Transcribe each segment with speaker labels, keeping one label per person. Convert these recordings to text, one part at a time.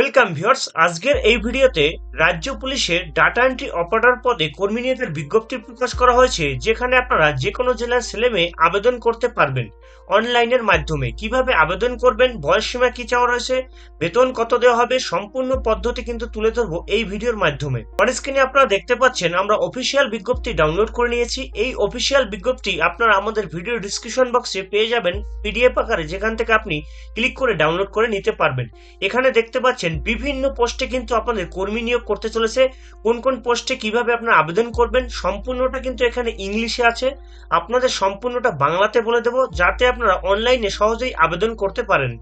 Speaker 1: Welcome viewers আজকের এই ভিডিওতে রাজ্য পুলিশের ডাটা এন্ট্রি অপারেটর পদে কর্মী নিয়োগের বিজ্ঞপ্তি প্রকাশ করা হয়েছে, যেখানে আপনারা যে কোনো জেলার ছেলে মেয়ে আবেদন করতে পারবেন অনলাইনের মাধ্যমে। কীভাবে আবেদন করবেন, বয়স সীমা কি চাওয়া রয়েছে, বেতন কত দেওয়া হবে, সম্পূর্ণ পদ্ধতি কিন্তু তুলে ধরবো এই ভিডিওর মাধ্যমে। স্ক্রিনে আপনারা দেখতে পাচ্ছেন, আমরা অফিসিয়াল বিজ্ঞপ্তি ডাউনলোড করে নিয়েছি। এই অফিসিয়াল বিজ্ঞপ্তি আপনারা আমাদের ভিডিও ডিসক্রিপশন বক্সে পেয়ে যাবেন পিডিএফ আকারে যেখান থেকে আপনি ক্লিক করে ডাউনলোড করে নিতে পারবেন। এখানে দেখতে পাচ্ছেন, বিভিন্ন পোস্টে কিন্তু আপনাদের কর্মী নিয়োগ করতে চলেছে, কোন কোন পোস্টে কীভাবে আপনারা আবেদন করবেন, সম্পূর্ণটা কিন্তু এখানে ইংলিশে আছে। আপনাদের সম্পূর্ণটা বাংলাতে বলে দেবো, যাতে আপনারা অনলাইনে সহজেই আবেদন করতে পারেন।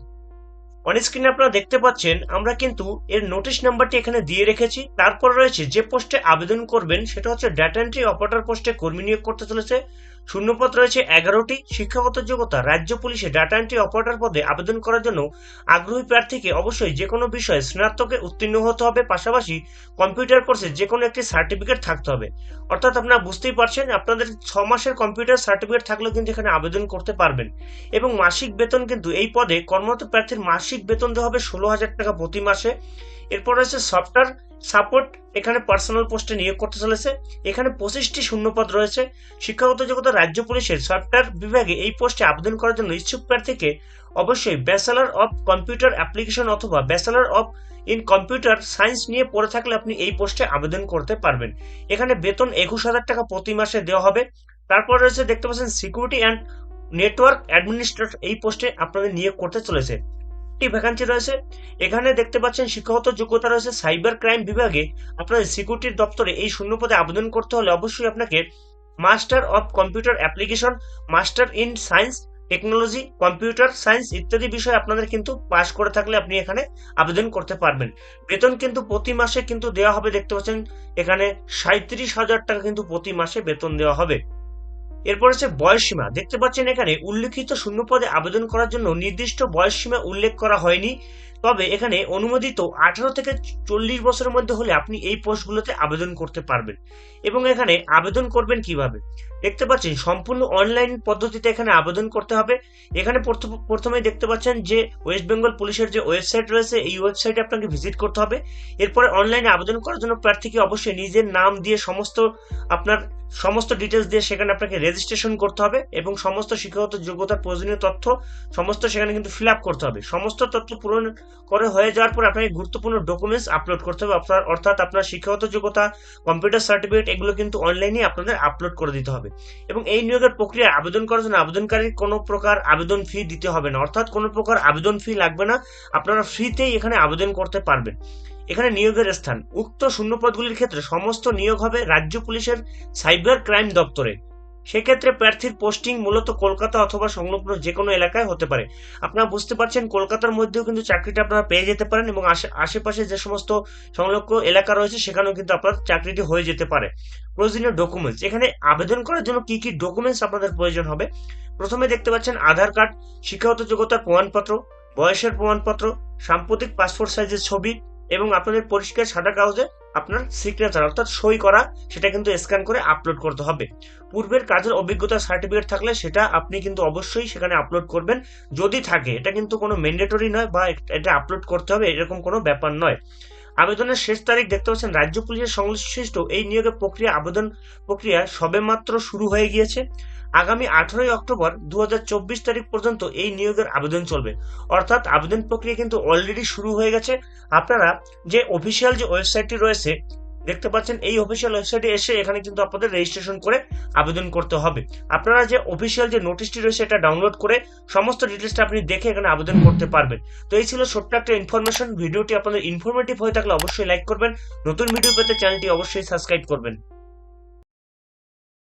Speaker 1: অন স্ক্রিনে আপনারা দেখতে পাচ্ছেন, আমরা কিন্তু এর নোটিশ নাম্বারটি এখানে দিয়ে রেখেছি। তারপর রয়েছে যে পোস্টে আবেদন করবেন, সেটা হচ্ছে ডেটা এন্ট্রি অপারেটর পোস্টে কর্মী নিয়োগ করতে চলেছে। শূন্যপদ রয়েছে এগারোটি। শিক্ষাগত যোগ্যতা, রাজ্য পুলিশে ডাটা এন্ট্রি অপারেটর পদে আবেদন করার জন্য আগ্রহী প্রার্থীকে অবশ্যই যে কোনো বিষয়ে স্নাতকে উত্তীর্ণ হতে হবে। পাশাপাশি কম্পিউটার কোর্সে যে কোনো একটি সার্টিফিকেট থাকতে হবে। অর্থাৎ আপনারা বুঝতেই পারছেন, আপনাদের ছ মাসের কম্পিউটার সার্টিফিকেট থাকলেও কিন্তু এখানে আবেদন করতে পারবেন। এবং মাসিক বেতন কিন্তু এই পদে কর্মরত প্রার্থীর মাসিক বেতন দেওয়া হবে ষোলো হাজার টাকা প্রতি মাসে। এরপর রয়েছে সফটওয়্যার সাপোর্ট এখানে পার্সোনাল পোস্টে নিয়োগ করতে চলেছে। এখানে পঁচিশটি শূন্যপদ রয়েছে। শিক্ষাগত যোগ্যতা রাজ্য পুলিশের সফটওয়্যার বিভাগে এই পোস্টে আবেদন করার জন্য ইচ্ছুক প্রার্থীকে অবশ্যই ব্যাচেলার অফ কম্পিউটার অ্যাপ্লিকেশন অথবা bachelor of in computer science নিয়ে পড়ে থাকলে আপনি এই পোস্টে আবেদন করতে পারবেন। এখানে বেতন একুশ হাজার টাকা প্রতি মাসে দেওয়া হবে। তারপর রয়েছে দেখতে পাচ্ছেন সিকিউরিটি অ্যান্ড নেটওয়ার্ক অ্যাডমিনিস্ট্রেটর এই পোস্টে আপনাদের নিয়োগ করতে চলেছে। একটি ভ্যাকান্সি রয়েছে। এখানে দেখতে পাচ্ছেন শিক্ষাগত যোগ্যতা রয়েছে সাইবার ক্রাইম বিভাগে। আপনাদের সিকিউরিটির দপ্তরে এই শূন্য পদে আবেদন করতে হলে অবশ্যই আপনাকে master of computer application master in science technology computer science ইত্যাদি বিষয়ে আপনাদের কিন্তু পাশ করে থাকলে আপনি এখানে আবেদন করতে পারবেন। বেতন কিন্তু প্রতি মাসে কিন্তু দেওয়া হবে। দেখতে পাচ্ছেন এখানে সাঁত্রিশ হাজার টাকা কিন্তু প্রতি মাসে বেতন দেওয়া হবে। এরপর হচ্ছে বয়সসীমা দেখতে পাচ্ছেন এখানে উল্লেখিত শূন্য পদে আবেদন করার জন্য নির্দিষ্ট বয়সসীমা উল্লেখ করা হয়নি। তবে এখানে অনুমোদিত আঠারো থেকে চল্লিশ বছরের মধ্যে হলে আপনি এই পোস্টগুলোতে আবেদন করতে পারবেন। এবং এখানে আবেদন করবেন কীভাবে? দেখতে পাচ্ছেন, সম্পূর্ণ অনলাইন পদ্ধতিতে এখানে আবেদন করতে হবে। এখানে প্রথম- দেখতে পাচ্ছেন যে ওয়েস্ট বেঙ্গল পুলিশের যে ওয়েবসাইট রয়েছে, এই ওয়েবসাইটে আপনাকে ভিজিট করতে হবে। এরপরে অনলাইনে আবেদন করার জন্য প্রার্থীকে অবশ্যই নিজের নাম দিয়ে সমস্ত আপনার সমস্ত ডিটেলস দিয়ে সেখানে আপনাকে রেজিস্ট্রেশন করতে হবে এবং সমস্ত শিক্ষাগত যোগ্যতার প্রয়োজনীয় তথ্য সমস্ত সেখানে কিন্তু ফিল আপ করতে হবে। সমস্ত তথ্য পূরণ করে হয়ে যাওয়ার পর আপনাকে গুরুত্বপূর্ণ ডকুমেন্টস আপলোড করতে হবে। আপনার অর্থাৎ আপনার শিক্ষাগত যোগ্যতা কম্পিউটার সার্টিফিকেট এগুলো কিন্তু অনলাইনে আপনাদের আপলোড করে দিতে হবে। এবং এই নিয়োগের প্রক্রিয়া আবেদন করার জন্য আবেদনকারীর কোনো প্রকার আবেদন ফি দিতে হবে না। অর্থাৎ কোনো প্রকার আবেদন ফি লাগবে না। আপনারা ফ্রিতেই এখানে আবেদন করতে পারবেন। এখানে নিয়োগের স্থান। উক্ত শূন্যপদগুলির ক্ষেত্রে সমস্ত নিয়োগ হবে রাজ্য পুলিশের সাইবার ক্রাইম দপ্তরে। সেক্ষেত্রে প্রার্থীর পোস্টিং মূলত কলকাতা অথবা সংলগ্ন যে কোনো এলাকায় হতে পারে। আপনারা বুঝতে পারছেন কলকাতার মধ্যেও কিন্তু চাকরিটা আপনারা পেয়ে যেতে পারেন এবং আশে- আশেপাশে যে সমস্ত সংলগ্ন এলাকা রয়েছে সেখানেও কিন্তু আপনার চাকরিটি হয়ে যেতে পারে। প্রয়োজনীয় ডকুমেন্টস এখানে আবেদন করার জন্য কি কি ডকুমেন্টস আপনাদের প্রয়োজন হবে? প্রথমে দেখতে পাচ্ছেন আধার কার্ড, শিক্ষাগত যোগ্যতার প্রমাণপত্র, বয়সের প্রমাণপত্র, সাম্প্রতিক পাসপোর্ট সাইজের ছবি এবং আপনাদের পরিষ্কার সাদা কাগজে আপনার সিগনেচার অর্থাৎ সই করা, সেটা কিন্তু স্ক্যান করে আপলোড করতে হবে। পূর্বের কাজের অভিজ্ঞতা সার্টিফিকেট থাকলে সেটা আপনি কিন্তু অবশ্যই সেখানে আপলোড করবেন। যদি থাকে, এটা কিন্তু কোনো ম্যান্ডেটরি নয় বা এটা আপলোড করতে হবে, এরকম কোনো ব্যাপার নয়। আবেদনের শেষ তারিখ দেখতে পাচ্ছেন, রাজ্য পুলিশের সংশ্লিষ্ট এই নিয়োগের প্রক্রিয়া, আবেদন প্রক্রিয়া সবেমাত্র শুরু হয়ে গিয়েছে। আগামী আঠারোই অক্টোবর দু হাজার চব্বিশ তারিখ পর্যন্ত এই নিয়োগের আবেদন চলবে। অর্থাৎ আবেদন প্রক্রিয়া কিন্তু অলরেডি শুরু হয়ে গেছে। আপনারা যে অফিসিয়াল যে ওয়েবসাইটটি রয়েছে দেখতে পাচ্ছেন, এই অফিসিয়াল ওয়েবসাইটে এসে এখানে কিন্তু আপনাদের রেজিস্ট্রেশন করে আবেদন করতে হবে। আপনারা যে অফিসিয়াল যে নোটিশটি রয়েছে, এটা ডাউনলোড করে সমস্ত ডিটেলসটা আপনি দেখে এখানে আবেদন করতে পারবেন। তো এই ছিল ছোট্ট একটা ইনফরমেশন ভিডিওটি আপনাদের ইনফরমেটিভ হয়ে থাকলে অবশ্যই লাইক করবেন। নতুন ভিডিও পেতে চ্যানেলটি অবশ্যই সাবস্ক্রাইব করবেন।